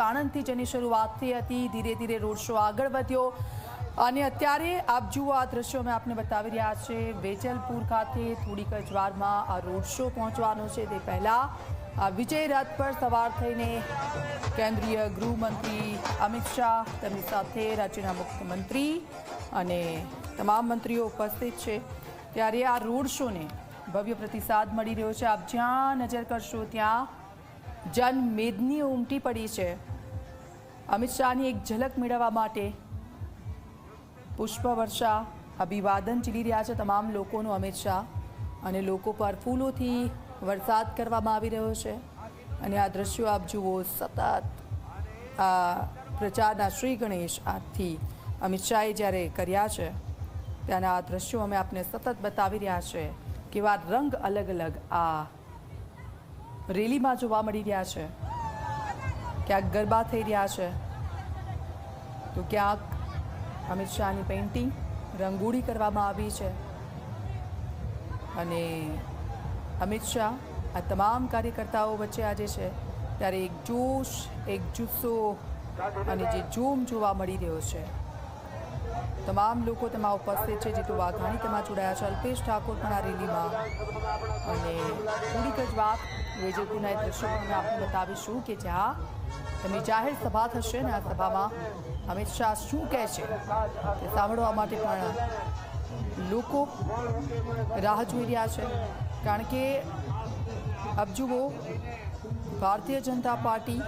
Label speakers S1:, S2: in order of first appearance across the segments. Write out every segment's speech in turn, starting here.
S1: સાણંદથી જેની શરૂઆત થઈ હતી, ધીરે ધીરે રોડ શો આગળ વધ્યો. અને અત્યારે આપ જુઓ આ દ્રશ્યો અમે આપને બતાવી રહ્યા છે. વેજલપુર ખાતે થોડીક જ વારમાં આ રોડ શો પહોંચવાનો છે. તે પહેલાં આ વિજય રથ પર સવાર થઈને કેન્દ્રીય ગૃહમંત્રી અમિત શાહ, તેમની સાથે રાજ્યના મુખ્યમંત્રી અને તમામ મંત્રીઓ ઉપસ્થિત છે. ત્યારે આ રોડ શોને ભવ્ય પ્રતિસાદ મળી રહ્યો છે. આપ જ્યાં નજર કરશો ત્યાં જનમેદની ઉમટી પડી છે. અમિત શાહની એક ઝલક મેળવવા માટે પુષ્પવર્ષા અભિવાદન ચીલી રહ્યા છે તમામ લોકોનું અમિત શાહ. અને લોકો પર ફૂલોથી વરસાદ કરવામાં આવી રહ્યો છે. અને આ દ્રશ્યો આપ જુઓ સતત. આ પ્રચારના શ્રી ગણેશ આજથી અમિત શાહે જ્યારે કર્યા છે, ત્યાંના આ દ્રશ્યો અમે આપને સતત બતાવી રહ્યા છે. કેવા રંગ અલગ અલગ આ રેલીમાં જોવા મળી રહ્યા છે. ક્યાંક ગરબા થઈ રહ્યા છે. તો ક્યાંક અમિત શાહની પેઇન્ટિંગ રંગોળી કરવામાં આવી છે. અને અમિત શાહ આ તમામ કાર્યકર્તાઓ વચ્ચે આજે છે. ત્યારે એક જોશ, એક જુસ્સો અને જે જોમ જોવા મળી રહ્યો છે. તમામ લોકો તેમાં ઉપસ્થિત છે. જીતુ વાઘાણી તેમાં જોડાયા છે. અલ્પેશ ઠાકોર પણ આ રેલીમાં. અને થોડીક જ વાત વેજલપુરના એ દ્રશ્યો પણ અમે બતાવીશું કે જ્યાં તેમની જાહેર સભા થશે ને આ સભામાં અમિત શાહ શું કહે છે તે સાંભળવા માટે પણ લોકો રાહ જોઈ રહ્યા છે. કારણ કે અબ જુઓ, ભારતીય જનતા પાર્ટી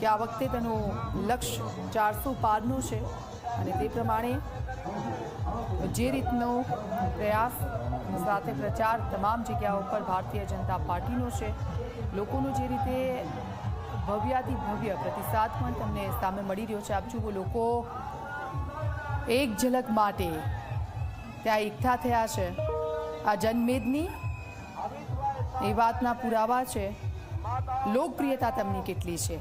S1: કે આ વખતે તેનું લક્ષ્ય ચારસો પારનું છે. અને તે પ્રમાણે જે રીતનો પ્રયાસ સાથે પ્રચાર તમામ જગ્યાઓ પર ભારતીય જનતા પાર્ટીનો છે, લોકોનો જે રીતે ભવ્યાથી ભવ્ય પ્રતિસાદ પણ તમને સામે મળી રહ્યો છે. આપ જુઓ, લોકો એક ઝલક માટે ત્યાં એકઠા થયા છે. આ જનમેદની એ વાતના પુરાવા છે. લોકપ્રિયતા તેમની કેટલી છે?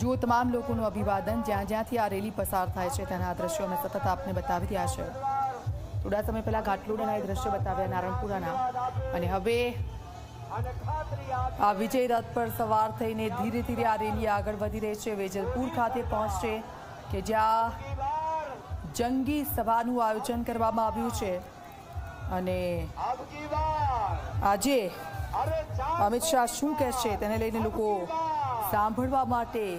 S1: જુઓ, તમામ લોકોનું અભિવાદન જ્યાં જ્યાંથી આ રેલી પસાર થાય છે તેના દ્રશ્યો અમે સતત આપને બતાવી રહ્યા છે થોડા સમય પહેલા ઘાટલોડાના એ દ્રશ્યો બતાવ્યા નારણપુરાના. અને હવે આ વિજય રથ પર સવાર થઈને ધીરે ધીરે આ રેલી આગળ વધી રહી છે. વેજલપુર ખાતે પહોંચશે કે જ્યાં જંગી સભાનું આયોજન કરવામાં આવ્યું છે. અને આજે અમિત શાહ શું કહેશે તેને લઈને લોકો સાંભળવા માટે.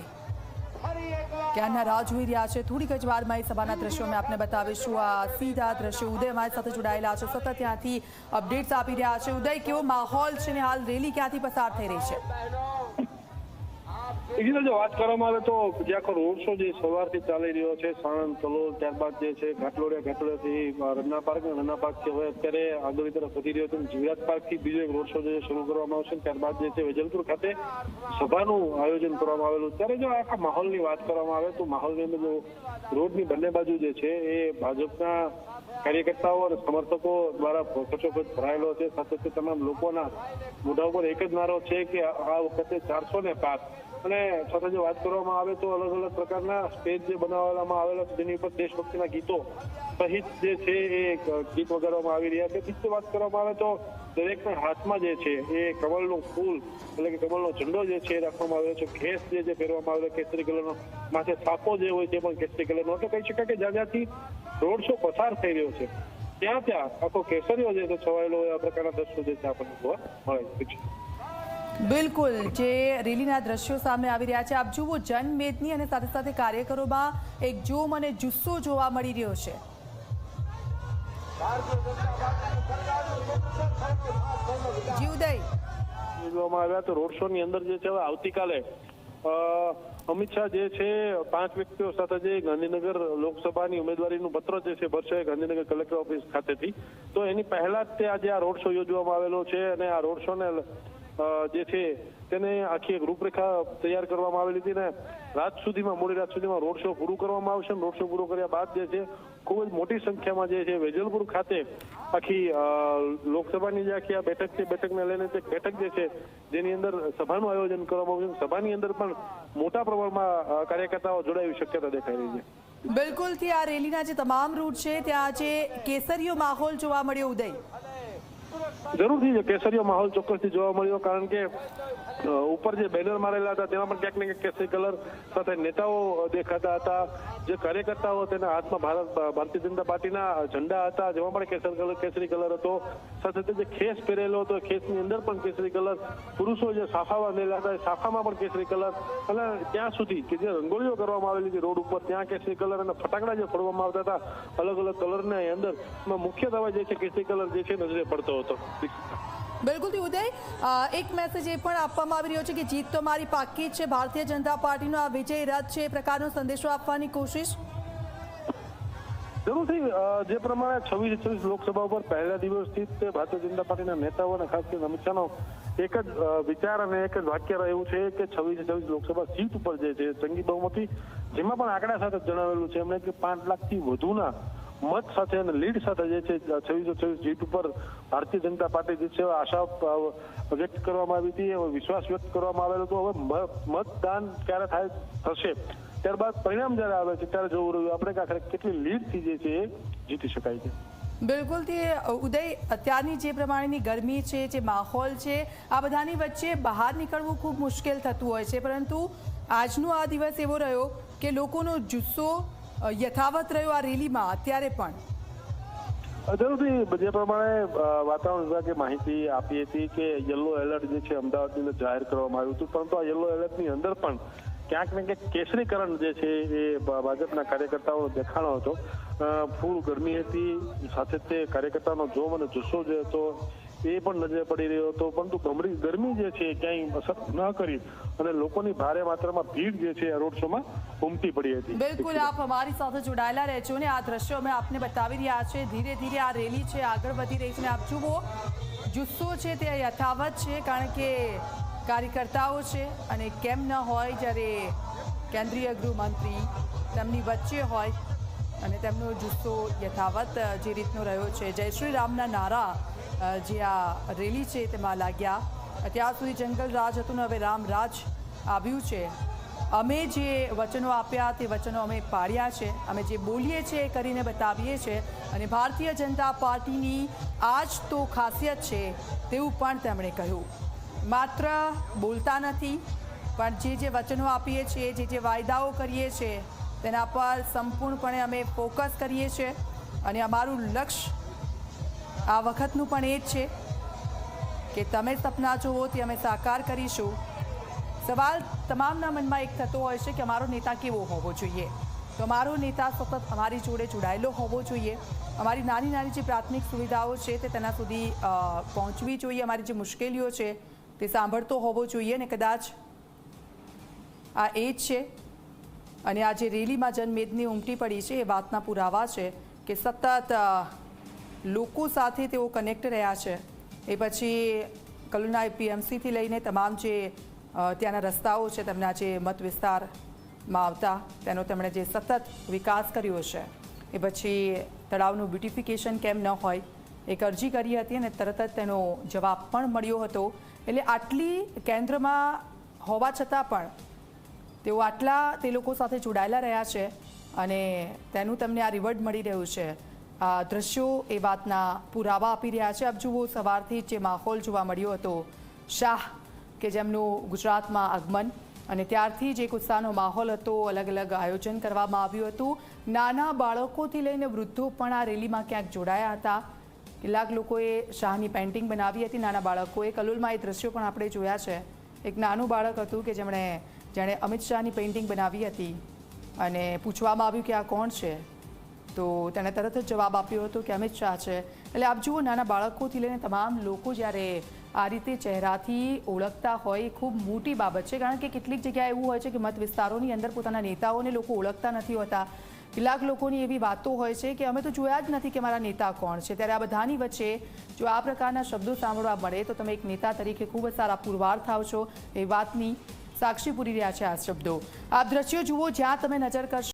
S1: ક્યાંના રાહ જોઈ રહ્યા છે? થોડીક જ વારમાં એ સભાના દ્રશ્યો અમે આપને બતાવીશું. આ સીધા દ્રશ્યો ઉદય અમારી સાથે જોડાયેલા છે. સતત ત્યાંથી અપડેટ્સ આપી રહ્યા છે. ઉદય, કેવો માહોલ છે ને હાલ? રેલી ક્યાંથી પસાર થઈ રહી છે?
S2: બીજી રીતે વાત કરવામાં આવે તો જે આખો રોડ શો જે સવારથી ચાલી રહ્યો છે, સાણંદ કલોલ ત્યારબાદ જે છે, ઘાટલોડિયા, ઘાટલોડિયાથી રન્ના પાર્ક રન્ના પાર્ક હવે અત્યારે આગળની તરફ વધી રહ્યો છે જીવરાજ પાર્કથી બીજો એક રોડ શો જે શરૂ કરવામાં આવશે ત્યારબાદ જે છે વેજલપુર ખાતે સભાનું આયોજન કરવામાં આવેલું. ત્યારે જો આખા માહોલની વાત કરવામાં આવે તો માહોલની અંદર રોડની બંને બાજુ જે છે એ ભાજપના કાર્યકર્તાઓ અને સમર્થકો દ્વારા કચોકચ ભરાયેલો છે. સાથે તમામ લોકોના મોઢા ઉપર એક જ નારો છે કે આ વખતે ચારસો ને પાર અને સાથે જો વાત કરવામાં આવે તો અલગ અલગ પ્રકારના સ્ટેજ જે બનાવવામાં આવેલા છે તેની ઉપર દેશભક્તિના ગીતો સહિત જે છે એ ગીત વગાડવામાં આવી રહ્યા છે. બીજી વાત કરવામાં આવે તો દરેકના હાથમાં જે છે એ કમળનું ફૂલ એટલે કે કમળનો ઝંડો જે છે એ રાખવામાં આવ્યો છે. ઘેસ જે છે પહેરવામાં આવેલો, કેસરી કલરનો માથે સાપો જે હોય તે પણ કેસરી કલરનો. એટલે કહી શકાય કે જ્યાં જ્યાંથી રોડ શો પસાર થઈ રહ્યો છે, ત્યાં ત્યાં આખો કેસરીઓ જે છે છવાયેલો હોય, આ પ્રકારના દ્રશ્યો જે છે આપણને જોવા મળે છે.
S1: બિલકુલ જે રેલીના દ્રશ્યો સામે આવી રહ્યા છે. આપ જુઓ જનમેદની અને સાથે સાથે કાર્યકરોમાં એક જોમ અને જુસ્સો જોવા મળી રહ્યો છે. જી ઉદય
S2: યોજવામાં આવ્યા રોડ શો ની અંદર જે છે આવતીકાલે અમિત શાહ જે છે પાંચ વ્યક્તિઓ સાથે જે ગાંધીનગર લોકસભાની ઉમેદવારીનું પત્ર જે છે ભરશે ગાંધીનગર કલેક્ટર ઓફિસ ખાતેથી. તો એની પહેલા જ તે આજે આ રોડ શો યોજવામાં આવેલો છે અને આ રોડ શો ને અ, જે છે, તેને આખી એક રૂપરેખા તૈયાર કરવામાં આવેલી હતી ને, રાત સુધીમાં, મોડી રાત સુધીમાં રોડ શો પૂરું કરવામાં આવશે. રોડ શો પૂરો કર્યા બાદ જે છે, ખૂબ જ મોટી સંખ્યામાં જે છે, વેજલપુર ખાતે આખી લોકસભાની જે આખી આ બેઠક છે, બેઠકને લઈને તે બેઠક જે છે, જેની અંદર સભાનું આયોજન કરવામાં આવ્યું સભાની અંદર પણ મોટા પ્રમાણમાં કાર્યકર્તાઓ જોડાવી શક્યતા દેખાઈ રહી છે.
S1: બિલકુલથી આ રેલીના જે તમામ રૂટ છે, ત્યાં આજે કેસરીયો માહોલ જોવા મળ્યો ઉદય.
S2: જરૂરથી કેસરીયો માહોલ ચોક્કસથી જોવા મળ્યો કારણ કે ઉપર જે બેનર મારેલા હતા, તેમાં પણ ક્યાંક ને ક્યાંક કેસરી કલર સાથે નેતાઓ દેખાતા હતા. જે કાર્યકર્તાઓ તેના હાથમાં ભારત ભારતીય જનતા પાર્ટીના ઝંડા હતા, જેમાં પણ કેસર કલર, કેસરી કલર હતો. સાથે તે જે ખેસ પહેરેલો હતો, ખેસની અંદર પણ કેસરી કલર. પુરુષો જે સાફા બાંધેલા હતા સાફામાં પણ કેસરી કલર. અને ત્યાં સુધી કે જે રંગોળીઓ કરવામાં આવેલી હતી રોડ ઉપર, ત્યાં કેસરી કલર અને ફટાકડા જે ફોડવામાં આવતા હતા અલગ અલગ કલરના અંદર. મુખ્ય દવા જે છે, કેસરી કલર જે છે, નજરે પડતો હતો.
S1: બિલકુલથી ઉદય એક મેસેજ એ પણ આપવામાં આવી રહ્યો છે કે જીત તો મારી પાકી જ છે. ભારતીય જનતા પાર્ટીનો આ વિજય રથ છે. એ પ્રકારનો સંદેશો આપવાની કોશિશ?
S2: જરૂરથી જે પ્રમાણે છવ્વીસ છવ્વીસ લોકસભા ઉપર પહેલા દિવસથી જ ભારતીય જનતા પાર્ટીના નેતાઓ અને ખાસ કરીને અમિત શાહનો એક જ વિચાર અને એક જ વાક્ય રહ્યું છે કે છવ્વીસ છવ્વીસ લોકસભા સીટ ઉપર જે છે જંગી બહુમતી, જેમાં પણ આંકડા સાથે જણાવેલું છે એમણે કે પાંચ લાખથી વધુના મત સાથે અને લીડ સાથે જે છે છવ્વીસો છવ્વીસ જીત ઉપર ભારતીય જનતા પાર્ટી જે આશા વ્યક્ત કરવામાં આવી હતી વિશ્વાસ વ્યક્ત કરવામાં આવેલો હતો. હવે મતદાન ક્યારે થાય, થશે? ત્યારબાદ પરિણામ જ્યારે આવે છે, ત્યારે જોવું રહ્યું. આપણે આખરે કેટલી લીડથી જે છે એ જીતી શકાય છે.
S1: બિલકુલથી ઉદય, અત્યારની જે પ્રમાણેની ગરમી છે, જે માહોલ છે, આ બધાની વચ્ચે બહાર નીકળવું ખૂબ મુશ્કેલ થતું હોય છે. પરંતુ આજનો આ દિવસ એવો રહ્યો કે લોકોનો જુસ્સો યથાવત રહ્યો આ રેલીમાં અત્યારે પણ?
S2: જરૂરથી જે પ્રમાણે વાતાવરણ વિભાગે માહિતી આપી હતી કે યલો એલર્ટ જે છે અમદાવાદની અંદર જાહેર કરવામાં આવ્યું હતું, પરંતુ આ યલો એલર્ટની અંદર પણ ક્યાંક ને ક્યાંક કેસરીકરણ જે છે એ ભાજપના કાર્યકર્તાઓનો દેખાણો હતો. ફૂલ ગરમી હતી, સાથે તે કાર્યકર્તાનો જોમ અને જુસ્સો જે હતો એ પણ નજરે પડી રહ્યો હતો. પરંતુ ગમરી ગરમી જે છે ક્યાંય અસર ન કરી અને લોકોની ભારે માત્રામાં ભીડ જે છે આ રોડ શોમાં ઉમટી પડી હતી.
S1: બિલકુલ, આપ અમારી સાથે જોડાયેલા રહેજો ને આ દ્રશ્યો અમે આપને બતાવી રહ્યા છે ધીરે ધીરે આ રેલી છે, આગળ વધી રહી છે ને આપ જુઓ, જુસ્સો છે તે યથાવત છે, કારણ કે કાર્યકર્તાઓ છે અને કેમ ન હોય જ્યારે કેન્દ્રીય ગૃહમંત્રી તેમની વચ્ચે હોય અને તેમનો જુસ્સો યથાવત જે રીતનો રહ્યો છે. જય શ્રી રામના નારા. જે આ રેલી છે તેમાં લાગ્યા. અત્યાર સુધી જંગલ રાજ હતું ને હવે રામ રાજ આવ્યું છે. અમે જે વચનો આપ્યા તે વચનો અમે પાડ્યા છે. અમે જે બોલીએ છીએ એ કરીને બતાવીએ છીએ અને ભારતીય જનતા પાર્ટીની આ જ તો ખાસિયત છે તેવું પણ તેમણે કહ્યું. માત્ર બોલતા નથી, પણ જે જે વચનો આપીએ છીએ, જે જે વાયદાઓ કરીએ છીએ, તેના પર સંપૂર્ણપણે અમે ફોકસ કરીએ છીએ. અને અમારું લક્ષ્ય આ વખતનું પણ એ જ છે કે તમે સપના જુઓ તે અમે સાકાર કરીશું. સવાલ તમામના મનમાં એક થતો હોય છે કે અમારો નેતા કેવો હોવો જોઈએ? તો અમારો નેતા સતત અમારી જોડે જોડાયેલો હોવો જોઈએ. અમારી નાની નાની જે પ્રાથમિક સુવિધાઓ છે તે તેના સુધી પહોંચવી જોઈએ. અમારી જે મુશ્કેલીઓ છે તે સાંભળતો હોવો જોઈએ ને કદાચ આ એ જ છે. અને આ જે રેલીમાં જનમેદની ઉમટી પડી છે એ વાતના પુરાવા છે કે સતત લોકો સાથે તેઓ કનેક્ટ રહ્યા છે. એ પછી કલુના પીએમસીથી લઈને તમામ જે ત્યાંના રસ્તાઓ છે, તેમના જે મત વિસ્તારમાં આવતા, તેનો તેમણે જે સતત વિકાસ કર્યો છે. એ પછી તળાવનું બ્યુટિફિકેશન કેમ ન હોય, એક અરજી કરી હતી અને તરત જ તેનો જવાબ પણ મળ્યો હતો. એટલે આટલી કેન્દ્રમાં હોવા છતાં પણ તેઓ આટલા તે લોકો સાથે જોડાયેલા રહ્યા છે અને તેનું તમને આ રિવર્ડ મળી રહ્યું છે. દ્રશ્યો એ વાતના પુરાવા આપી રહ્યા છે. આપ જુઓ સવારથી જ માહોલ જોવા મળ્યો હતો. શાહ કે જેમનું ગુજરાતમાં આગમન અને ત્યારથી જ એક ઉત્સાહનો માહોલ હતો. અલગ અલગ આયોજન કરવામાં આવ્યું હતું. નાના બાળકોથી લઈને વૃદ્ધો પણ આ રેલીમાં ક્યાંક જોડાયા હતા. કેટલાક લોકોએ શાહની પેઇન્ટિંગ બનાવી હતી. નાના બાળકોએ કલોલમાં એ દ્રશ્યો પણ આપણે જોયા છે. એક નાનું બાળક હતું કે જેમણે જેણે અમિત શાહની પેઇન્ટિંગ બનાવી હતી. અને પૂછવામાં આવ્યું કે આ કોણ છે? તો તેણે તરત જ જવાબ આપ્યો હતો કે અમિત શાહ છે. એટલે આપ જુઓ, નાના બાળકોથી લઈને તમામ લોકો જ્યારે આ રીતે ચહેરાથી ઓળખતા હોય, એ ખૂબ મોટી બાબત છે. કારણ કે કેટલીક જગ્યાએ એવું હોય છે કે મત વિસ્તારોની અંદર પોતાના નેતાઓને લોકો ઓળખતા નથી હોતા. કેટલાક લોકોની એવી વાતો હોય છે કે અમે તો જોયા જ નથી કે મારા નેતા કોણ છે. ત્યારે આ બધાની વચ્ચે જો આ પ્રકારના શબ્દો સાંભળવા મળે, તો તમે એક નેતા તરીકે ખૂબ જ સારા પુરવાર થાવ છો. એ વાતની સાક્ષી પૂરી રહ્યા છે આ શબ્દો. આ દ્રશ્યો જુઓ, જ્યાં તમે નજર કરશો